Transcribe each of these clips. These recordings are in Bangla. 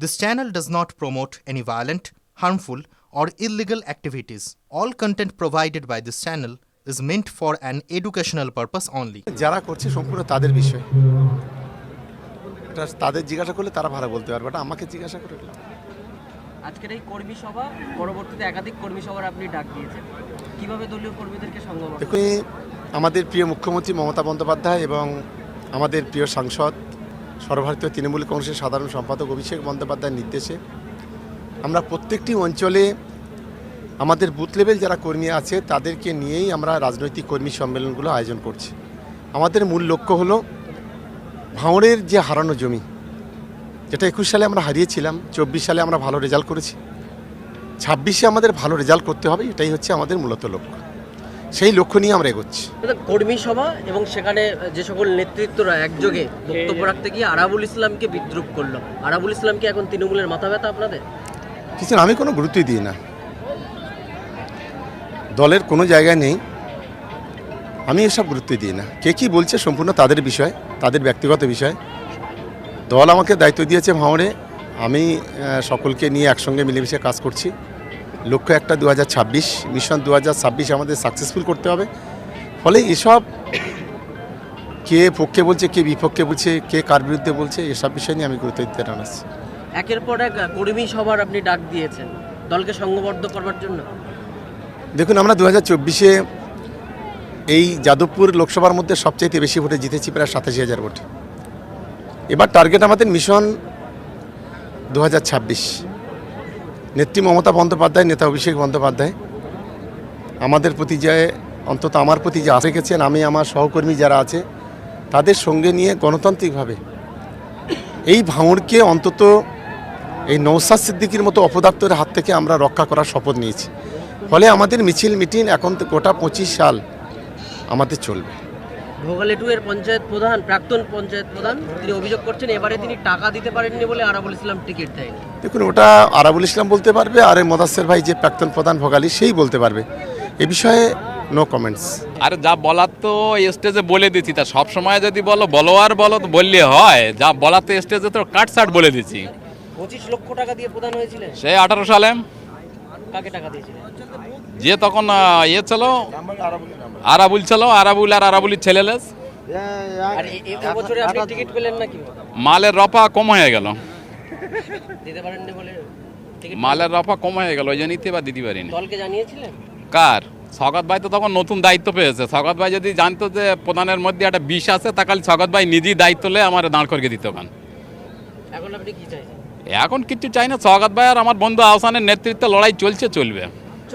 This channel does not promote any violent, harmful, or illegal activities. All content provided by this channel is meant for an educational purpose only. যারা করছে সম্পূর্ণ তাদের বিষয় এটা তাদের জিজ্ঞাসা করলে তারা ভালো বলতে পারবে এটা আমাকে জিজ্ঞাসা করে আজকের এই কর্মী সভা পরবর্তীতে একাধিক কর্মী সভার আপনি ডাক দিয়েছেন কীভাবে দলীয় কর্মীদেরকে দেখুন আমাদের প্রিয় মুখ্যমন্ত্রী মমতা বন্দ্যোপাধ্যায় এবং আমাদের প্রিয় সাংসদ সর্বভারতীয় তৃণমূল কংগ্রেসের সাধারণ সম্পাদক অভিষেক বন্দ্যোপাধ্যায়ের নির্দেশে আমরা প্রত্যেকটি অঞ্চলে আমাদের বুথ লেভেল যারা কর্মী আছে, তাদেরকে নিয়েই আমরা রাজনৈতিক কর্মী সম্মেলনগুলো আয়োজন করছি। আমাদের মূল লক্ষ্য হলো ভাঁড়ের যে হারানো জমি, যেটা একুশ সালে আমরা হারিয়েছিলাম, চব্বিশ সালে আমরা ভালো রেজাল্ট করেছি। ছাব্বিশে আমাদের ভালো রেজাল্ট করতে হবে, এটাই হচ্ছে আমাদের মূলত লক্ষ্য। সেই লক্ষ্য নিয়ে আমরা এগোচ্ছি। কর্মী সভা এবং সেখানে যে সকল নেতৃত্বরা একযোগে বক্তব্য রাখতে গিয়ে আরাবুল ইসলামকে বিদ্রুপ করল। আরাবুল ইসলামকে এখন তৃণমূলের মাথা ব্যথা আপনাদের? কিছু আমি কোনো গুরুত্বই দিই না। দলের কোনো জায়গায় নেই। আমি এসব গুরুত্ব দিই না। কে কী বলছে সম্পূর্ণ তাদের বিষয় তাদের ব্যক্তিগত বিষয়। দল আমাকে দায়িত্ব দিয়েছে ভাঁড়ে আমি সকলকে নিয়ে একসঙ্গে মিলেমিশে কাজ করছি। লক্ষ্য একটা দু হাজার ছাব্বিশ মিশন দু হাজার ছাব্বিশ আমাদের সাকসেসফুল করতে হবে। ফলে এসব কে পক্ষে বলছে কে বিপক্ষে বলছে কে কার বিরুদ্ধে বলছে এসব বিষয় নিয়ে আমি গুরুত্ব দিতে জানাচ্ছি। একের পর এক কর্মী সভার আপনি ডাক দিয়েছেন। দলকে সংঘবদ্ধ করবার জন্য। দেখুন আমরা দু হাজার চব্বিশে এই যাদবপুর লোকসভার মধ্যে সবচাইতে বেশি ভোটে জিতেছি প্রায় সাতাশি হাজার ভোট। এবার টার্গেট আমাদের মিশন দু হাজার ছাব্বিশ। নেত্রী মমতা বন্দ্যোপাধ্যায়, নেতা অভিষেক বন্দ্যোপাধ্যায়। আমাদের প্রতি যে, অন্তত আমার প্রতি যে আশা গেছেন আমি আমার সহকর্মী যারা আছে, তাদের সঙ্গে নিয়ে গণতান্ত্রিকভাবে এই ভাঙড়কে অন্তত এই নৌসাদ সিদ্দিকির মতো অপদার্থের হাত থেকে আমরা রক্ষা করার শপথ নিয়েছি। ফলে আমাদের মিছিল মিটিং এখন গোটা পঁচিশ সাল আমাদের চলবে। ভোগালেটু এর পঞ্চায়েত প্রধান প্রাক্তন পঞ্চায়েত প্রধান তিনি অভিযোগ করছেন এবারে তিনি টাকা দিতে পারেননি বলে আরাবুল ইসলাম টিকিট দেয়নি। দেখুন ওটা আরাবুল ইসলাম বলতে পারবে আর মদাসের ভাই যে প্রাক্তন প্রধান ভোগালী সেই বলতে পারবে। এ বিষয়ে নো কমেন্টস আরে যা বলার তো স্টেজে বলে দিচ্ছি তা সব সময় যদি বলো বলো আর বলো তো বললে হয়। যা বলার তো স্টেজে তো কাটসাট বলে দিচ্ছি। পঁচিশ লক্ষ টাকা দিয়ে প্রধান হয়েছিলেন? সেই আঠারো সালে। কাকে টাকা দিয়েছিলেন? যে তখন ইয়ে ছিল আরাবুল ছিল আরাবুল আর আরাবুলির ছেলেলেস। নাকি? মালের রফা কম হয়ে গেল। মালের রফা কম হয়ে গেল ওই জন্যই তো এবার দিতে পারিনি। কার? স্বগত ভাই তো তখন নতুন দায়িত্ব পেয়েছে। স্বগত ভাই যদি জানতো যে প্রধানের মধ্যে একটা বিষ আছে তা খালি স্বগত ভাই নিজেই দায়িত্ব লে আমার দাঁড় করিয়ে দিত ওখান। এখন আপনি এখন কিছু চাই না। স্বগত ভাই আর আমার বন্ধু আহসানের নেতৃত্বে লড়াই চলছে চলবে।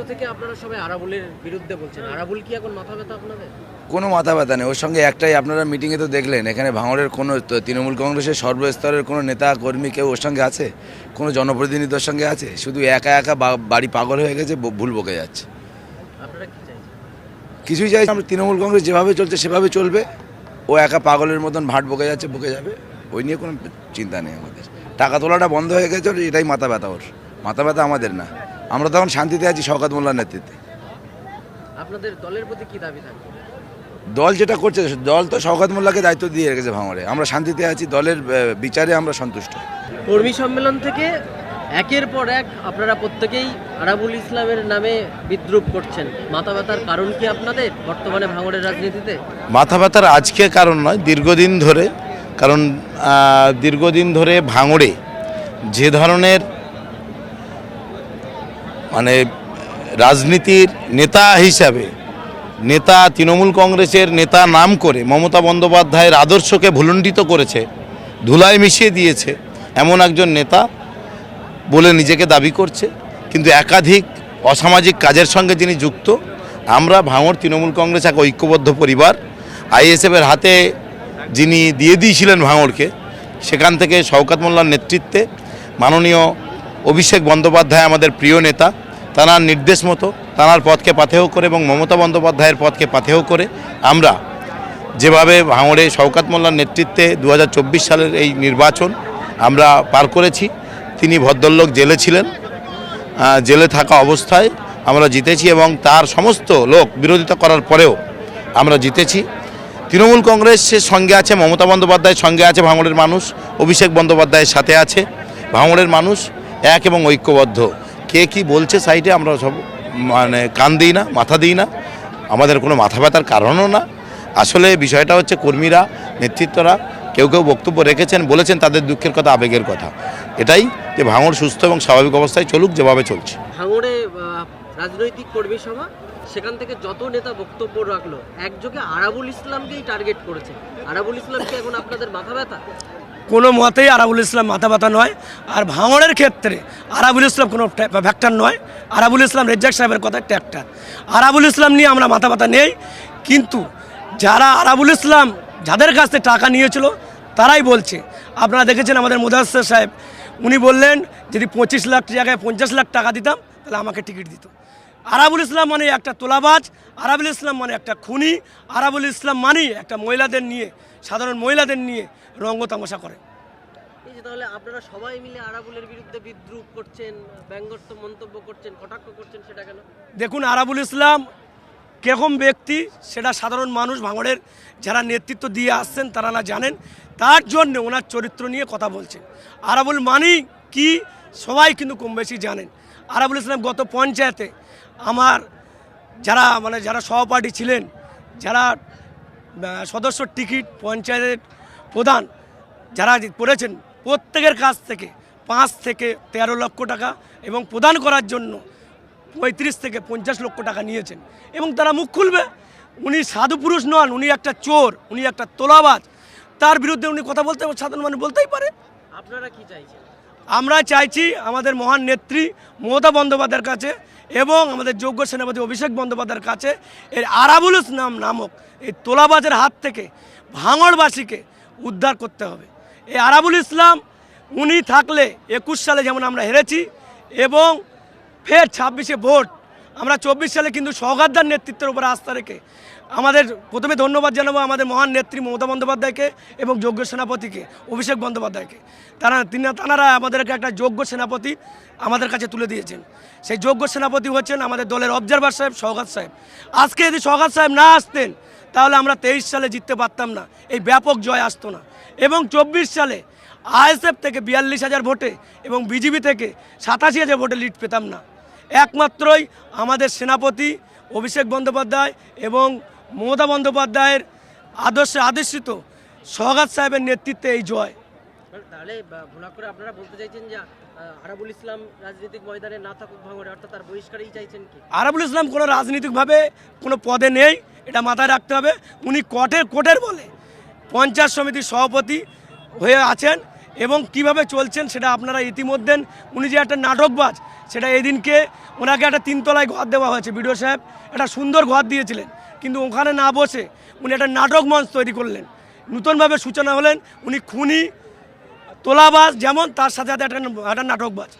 থেকে আপনারা সবাই আরাবুলের বিরুদ্ধে বলছেন। আরাবুল কি এখন মাথা ব্যথা আপনাদের? কোনো মাথা ব্যথা নেই। ওর সঙ্গে একটাই আপনারা মিটিংয়ে তো দেখলেন এখানে ভাঙড়ের কোনো তৃণমূল কংগ্রেসের সর্বস্তরের কোনো নেতা কর্মী কেউ ওর সঙ্গে আছে? কোনো জনপ্রতিনিধি ওর সঙ্গে আছে? শুধু একা একা বাড়ি পাগল হয়ে গেছে ভুল বকে যাচ্ছে। আপনারা কি চাইছেন? কিছুই চাই আমরা তৃণমূল কংগ্রেস যেভাবে চলছে সেভাবে চলবে। ও একা পাগলের মতন ভাট বকে যাচ্ছে বকে যাবে। ওই নিয়ে কোনো চিন্তা নেই আমাদের। টাকা তোলাটা বন্ধ হয়ে গেছে এটাই মাথা ব্যথা ওর। মাথা ব্যথা আমাদের না। আমরা তখন শান্তিতে আছি শওকাত মোল্লার নেতৃত্বে। আপনাদের দলের প্রতি কি দাবি থাকবে দল যেটা করছে দল তো শওকাত মোল্লাকে দায়িত্ব দিয়ে রেখেছে ভাঙড়ে। আমরা শান্তিতে আছি দলের বিচারে আমরা সন্তুষ্ট। কর্মী সম্মেলন থেকে একের পর এক আপনারা প্রত্যেকেই আরাবুল ইসলামের নামে বিদ্রুপ করছেন। মাথা ব্যথার কারণ কি আপনাদের বর্তমানে ভাঙড়ের রাজনীতিতে? মাথা ব্যথার আজকে কারণ নয় দীর্ঘদিন ধরে। কারণ দীর্ঘদিন ধরে ভাঙড়ে যে ধরনের মানে রাজনীতির নেতা হিসাবে নেতা তৃণমূল কংগ্রেসের নেতা নাম করে মমতা বন্দ্যোপাধ্যায়ের আদর্শকে ভুলণ্ডিত করেছে, ধুলায় মিশিয়ে দিয়েছে এমন একজন নেতা বলে নিজেকে দাবি করছে। কিন্তু একাধিক অসামাজিক কাজের সঙ্গে যিনি যুক্ত, আমরা ভাঙড় তৃণমূল কংগ্রেস এক ঐক্যবদ্ধ পরিবার আইএসএফের হাতে যিনি দিয়ে দিয়েছিলেন ভাঙড়কে, সেখান থেকে শওকাত মোল্লার নেতৃত্বে মাননীয় অভিষেক বন্দ্যোপাধ্যায় আমাদের প্রিয় নেতা তাঁর নির্দেশ মতো তাঁর পথকে পাথেয় করে এবং মমতা বন্দ্যোপাধ্যায়ের পথকে পাথেয় করে আমরা যেভাবে ভাঙড়ে শওকাত মোল্লার নেতৃত্বে দু হাজার চব্বিশ সালের এই নির্বাচন আমরা পার করেছি, তিনি ভদ্রলোক জেলে ছিলেন জেলে থাকা অবস্থায় আমরা জিতেছি এবং তার সমস্ত লোক বিরোধিতা করার পরেও আমরা জিতেছি। তৃণমূল কংগ্রেসের সঙ্গে আছে মমতা বন্দ্যোপাধ্যায়ের সঙ্গে আছে ভাঙড়ের মানুষ, অভিষেক বন্দ্যোপাধ্যায়ের সাথে আছে। ভাঙড়ের মানুষ এক এবং ঐক্যবদ্ধ। কে কি বলছে সাইডে আমরা সব মানে কান দিই না, মাথা দিই না। আমাদের কোনো মাথা ব্যথার কারণও না। আসলে বিষয়টা হচ্ছে কর্মীরা, নেতৃত্বরা কেউ কেউ বক্তব্য রেখেছেন, বলেছেন তাদের দুঃখের কথা, আবেগের কথা। এটাই যে ভাঙড় সুস্থ এবং স্বাভাবিক অবস্থায় চলুক, যেভাবে চলছে। ভাঙড়ে রাজনৈতিক কর্মী সভা, সেখান থেকে যত নেতা বক্তব্য রাখল, একযোগে আরাবুল ইসলামকেই টার্গেট করেছে। আরাবুল ইসলাম কি এখন আপনাদের মাথা ব্যথা? কোনো মতেই আরাবুল ইসলাম মাথা ব্যথা নয়। আর ভাঙড়ের ক্ষেত্রে আরাবুল ইসলাম কোনো ফ্যাক্টর নয়। আরাবুল ইসলাম রেজ্জাক সাহেবের কথা ট্যাক্টার। আরাবুল ইসলাম নিয়ে আমরা মাথা ব্যথা নেই। কিন্তু যারা আরাবুল ইসলাম যাদের কাছ থেকে টাকা নিয়েছিল, তারাই বলছে। আপনারা দেখেছেন আমাদের মুদাস্সর সাহেব, উনি বললেন, যদি পঁচিশ লাখ জায়গায় পঞ্চাশ লাখ টাকা দিতাম, তাহলে আমাকে টিকিট দিত। আরাবুল ইসলাম মানে একটা তোলাবাজ আরাবুল ইসলাম মানে একটা খুনি আরাবুল ইসলাম মানেই একটা মহিলাদের নিয়ে সাধারণ মহিলাদের নিয়ে রঙ্গ তামাশা করে। তাহলে আপনারা সবাই মিলে আরাবুলের বিরুদ্ধে বিদ্রুপ করছেন ব্যঙ্গস্ত মন্তব্য করছেন কটাক্ষ করছেন সেটা কেন? দেখুন আরাবুল ইসলাম কীরকম ব্যক্তি সেটা সাধারণ মানুষ ভাঙড়ের যারা নেতৃত্ব দিয়ে আসছেন তারা না জানেন। তার জন্য ওনার চরিত্র নিয়ে কথা বলছেন। আরাবুল মানি কি সবাই কিন্তু কম বেশি জানেন। আরাবুল ইসলাম গত পঞ্চায়েতে আমার যারা মানে যারা সহপাঠী ছিলেন যারা সদস্য টিকিট পঞ্চায়েতের প্রধান যারা করেছেন প্রত্যেকের কাছ থেকে পাঁচ থেকে তেরো লক্ষ টাকা এবং প্রদান করার জন্য পঁয়ত্রিশ থেকে পঞ্চাশ লক্ষ টাকা নিয়েছেন। এবং তারা মুখ খুলবে উনি সাধু পুরুষ নন উনি একটা চোর উনি একটা তোলাবাজ। তার বিরুদ্ধে উনি কথা বলতে সাধারণ মানুষ বলতেই পারে। আপনারা কি চাইছেন? আমরা চাইছি আমাদের মহান নেত্রী মমতা বন্দ্যোপাধ্যায়ের কাছে এবং আমাদের যোগ্য সেনাপতি অভিষেক বন্দ্যোপাধ্যায়ের কাছে এর আরাবুলুস নাম নামক এই তোলাবাজের হাত থেকে ভাঙড়বাসীকে উদ্ধার করতে হবে। এই আরাবুল ইসলাম, উনি থাকলে একুশ সালে যেমন আমরা হেরেছি এবং ফের ছাব্বিশে ভোট, আমরা চব্বিশ সালে কিন্তু সৌগাদ্দার নেতৃত্বের উপর আস্থা রেখে আমাদের প্রথমে ধন্যবাদ জানাব আমাদের মহান নেত্রী মমতা বন্দ্যোপাধ্যায়কে এবং যোগ্য সেনাপতিকে, অভিষেক বন্দ্যোপাধ্যায়কে। তারা তিনি তারা আমাদেরকে একটা যোগ্য সেনাপতি আমাদের কাছে তুলে দিয়েছেন। সেই যোগ্য সেনাপতি হচ্ছেন আমাদের দলের অবজারভার সাহেব সৌগাত সাহেব। আজকে যদি সৌগাত সাহেব না আসতেন, তাহলে আমরা তেইশ সালে জিততে পারতাম না। এই ব্যাপক জয় আসতো না। এবং চব্বিশ সালে আইএসএফ থেকে বিয়াল্লিশ হাজার ভোটে এবং বিজেপি থেকে সাতাশি হাজার ভোটে লিড পেতাম না। একমাত্রই আমাদের সেনাপতি অভিষেক বন্দ্যোপাধ্যায় এবং মমতা বন্দ্যোপাধ্যায়ের আদর্শে আদর্শিত সহগাত সাহেবের নেতৃত্বে এই জয়। তাহলে করে আপনারা বলতে চাইছেন যে আরাবুল ইসলাম রাজনৈতিক ময়দানে না থাকুক ভাঙড়ে অর্থাৎ তার বহিষ্কারই চাইছেন কি? আরাবুল ইসলাম কোনো রাজনৈতিকভাবে কোনো পদে নেই এটা মাথায় রাখতে হবে। উনি কোর্টের কোটের বলে পঞ্চায়েত সমিতির সভাপতি হয়ে আছেন এবং কীভাবে চলছেন সেটা আপনারা ইতিমধ্যে উনি যে একটা নাটকবাজ সেটা এদিনকে ওনাকে একটা তিনতলায় ঘর দেওয়া হয়েছে, বিডিও সাহেব। একটা সুন্দর ঘর দিয়েছিলেন, কিন্তু ওখানে না বসে উনি একটা নাটক মঞ্চ তৈরি করলেন। নতুনভাবে সূচনা হলেন, উনি খুনি, তোলাবাজ, যেমন তার সাথে সাথে একটা একটা নাটকবাজ